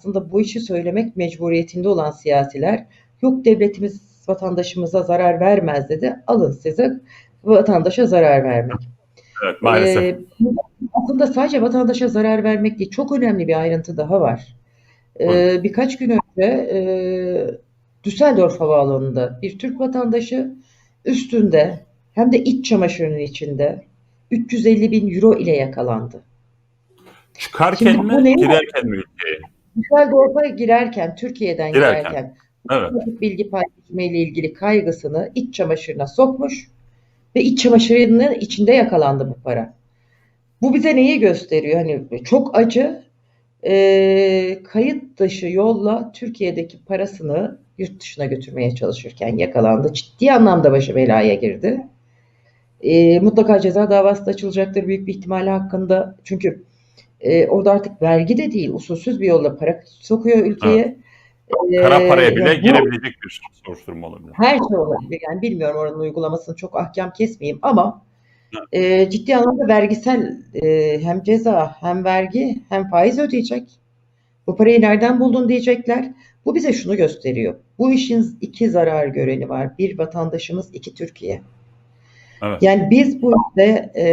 aslında bu işi söylemek mecburiyetinde olan siyasiler yok devletimiz vatandaşımıza zarar vermez dedi. Alın size vatandaşa zarar vermek. Evet maalesef. Ee, aslında sadece vatandaşa zarar vermek değil, çok önemli bir ayrıntı daha var. Ee, birkaç gün önce e, Düsseldorf Havaalanı'nda bir Türk vatandaşı üstünde hem de iç çamaşırının içinde 350 bin euro ile yakalandı. Çıkarken Şimdi mi girerken mi ülkeye? Düsseldorf'a girerken, Türkiye'den Girerken. girerken Evet. bilgi paylaşımı ile ilgili kaygısını iç çamaşırına sokmuş ve iç çamaşırının içinde yakalandı bu para. Bu bize neyi gösteriyor? Hani çok acı e, kayıt dışı yolla Türkiye'deki parasını yurt dışına götürmeye çalışırken yakalandı. Ciddi anlamda başı belaya girdi. E, mutlaka ceza davası da açılacaktır büyük bir ihtimalle hakkında. Çünkü e, orada artık vergi de değil, usulsüz bir yolla para sokuyor ülkeye. E, Kara paraya bile ya bu- girebilecek bir soruşturma olabilir. her şey olabilir. Yani bilmiyorum oranın uygulamasını çok ahkam kesmeyeyim ama e, ciddi anlamda vergisel e, hem ceza hem vergi hem faiz ödeyecek. Bu parayı nereden buldun diyecekler. Bu bize şunu gösteriyor. Bu işin iki zarar göreni var. Bir vatandaşımız, iki Türkiye. Evet. Yani biz bu işte e,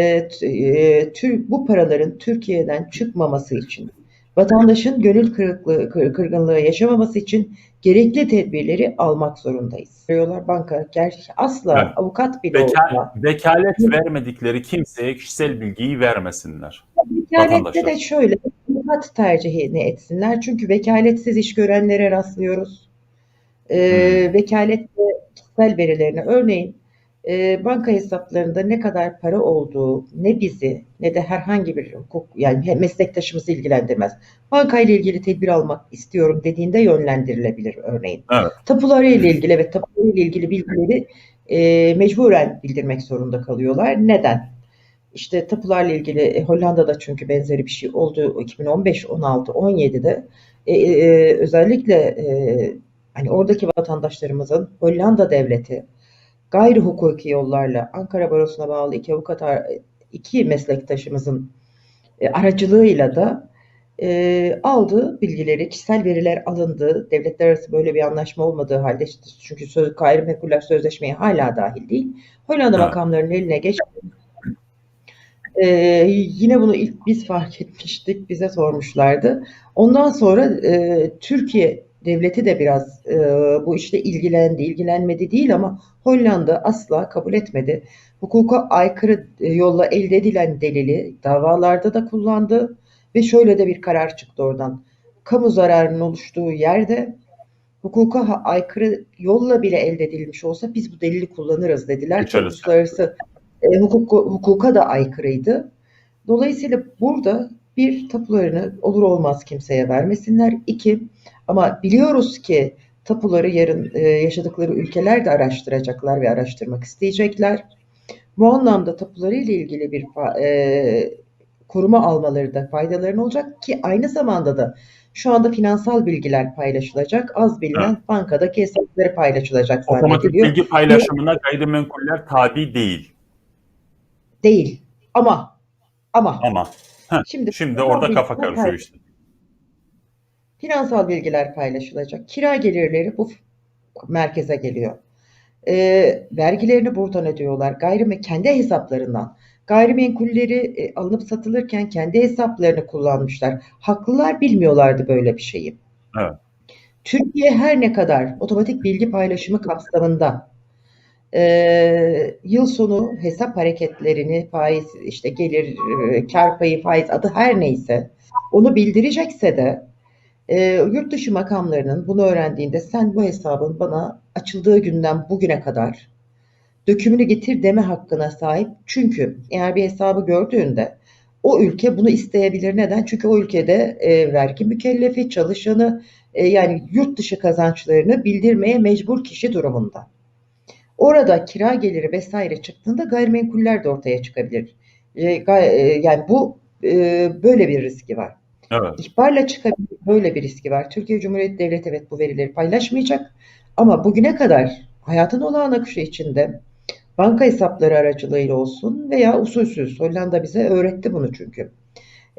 e, tür- bu paraların Türkiye'den çıkmaması için, vatandaşın gönül kırıklığı, kır- kırgınlığı yaşamaması için gerekli tedbirleri almak zorundayız. Diyorlar banka, gerçi asla Evet. avukat bile Veka- olsa, vekalet vermedikleri kimseye kişisel bilgiyi vermesinler. vekalette de şöyle avukat tercihini etsinler. Çünkü vekaletsiz iş görenlere rastlıyoruz. E, vekalette kişisel verilerine örneğin e, banka hesaplarında ne kadar para olduğu ne bizi ne de herhangi bir hukuk yani meslektaşımızı ilgilendirmez. Bankayla ilgili tedbir almak istiyorum dediğinde yönlendirilebilir örneğin. Evet. Tapuları ile ilgili ve tapuları ile ilgili bilgileri e, mecburen bildirmek zorunda kalıyorlar. Neden? İşte tapularla ilgili e, Hollanda'da çünkü benzeri bir şey oldu 2015, 16, 17'de e, e, özellikle e, hani oradaki vatandaşlarımızın Hollanda devleti gayri hukuki yollarla Ankara Barosu'na bağlı iki avukat iki meslektaşımızın e, aracılığıyla da e, aldığı bilgileri, kişisel veriler alındı. Devletler arası böyle bir anlaşma olmadığı halde işte çünkü söz, gayrimenkuller sözleşmeye hala dahil değil. Hollanda makamlarının eline geçti. E, yine bunu ilk biz fark etmiştik, bize sormuşlardı. Ondan sonra e, Türkiye devleti de biraz e, bu işte ilgilendi, ilgilenmedi değil ama Hollanda asla kabul etmedi. Hukuka aykırı e, yolla elde edilen delili davalarda da kullandı ve şöyle de bir karar çıktı oradan. Kamu zararının oluştuğu yerde hukuka aykırı yolla bile elde edilmiş olsa biz bu delili kullanırız dediler. Ki Geçerli. uluslararası e, hukuku, hukuka da aykırıydı. Dolayısıyla burada bir tapularını olur olmaz kimseye vermesinler. İki ama biliyoruz ki tapuları yarın e, yaşadıkları ülkeler de araştıracaklar ve araştırmak isteyecekler. Bu anlamda tapuları ile ilgili bir e, koruma almaları da faydalarına olacak ki aynı zamanda da şu anda finansal bilgiler paylaşılacak. Az bilinen bankadaki hesapları paylaşılacak Otomatik bilgi paylaşımına gayrimenkuller tabi değil. Değil. Ama ama Ama heh, şimdi şimdi orada kafa karışıyor işte. Finansal bilgiler paylaşılacak. Kira gelirleri bu merkeze geliyor. Ee, vergilerini buradan ödüyorlar. Gayrimen kendi hesaplarından. Gayrimenkulleri e, alınıp satılırken kendi hesaplarını kullanmışlar. Haklılar bilmiyorlardı böyle bir şeyi. Evet. Türkiye her ne kadar otomatik bilgi paylaşımı kapsamında e, yıl sonu hesap hareketlerini faiz işte gelir e, kar payı faiz adı her neyse onu bildirecekse de e, yurt dışı makamlarının bunu öğrendiğinde sen bu hesabın bana açıldığı günden bugüne kadar dökümünü getir deme hakkına sahip. Çünkü eğer bir hesabı gördüğünde o ülke bunu isteyebilir. Neden? Çünkü o ülkede e, vergi mükellefi, çalışanı e, yani yurt dışı kazançlarını bildirmeye mecbur kişi durumunda. Orada kira geliri vesaire çıktığında gayrimenkuller de ortaya çıkabilir. E, gay- e, yani bu e, böyle bir riski var. Evet. İhbarla çıkabilir böyle bir riski var. Türkiye Cumhuriyeti Devleti evet bu verileri paylaşmayacak ama bugüne kadar hayatın olağan akışı içinde banka hesapları aracılığıyla olsun veya usulsüz Hollanda bize öğretti bunu çünkü.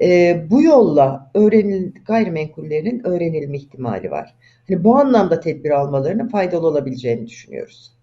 Eee, bu yolla öğrenil gayrimenkullerinin öğrenilme ihtimali var. Hani bu anlamda tedbir almalarının faydalı olabileceğini düşünüyoruz.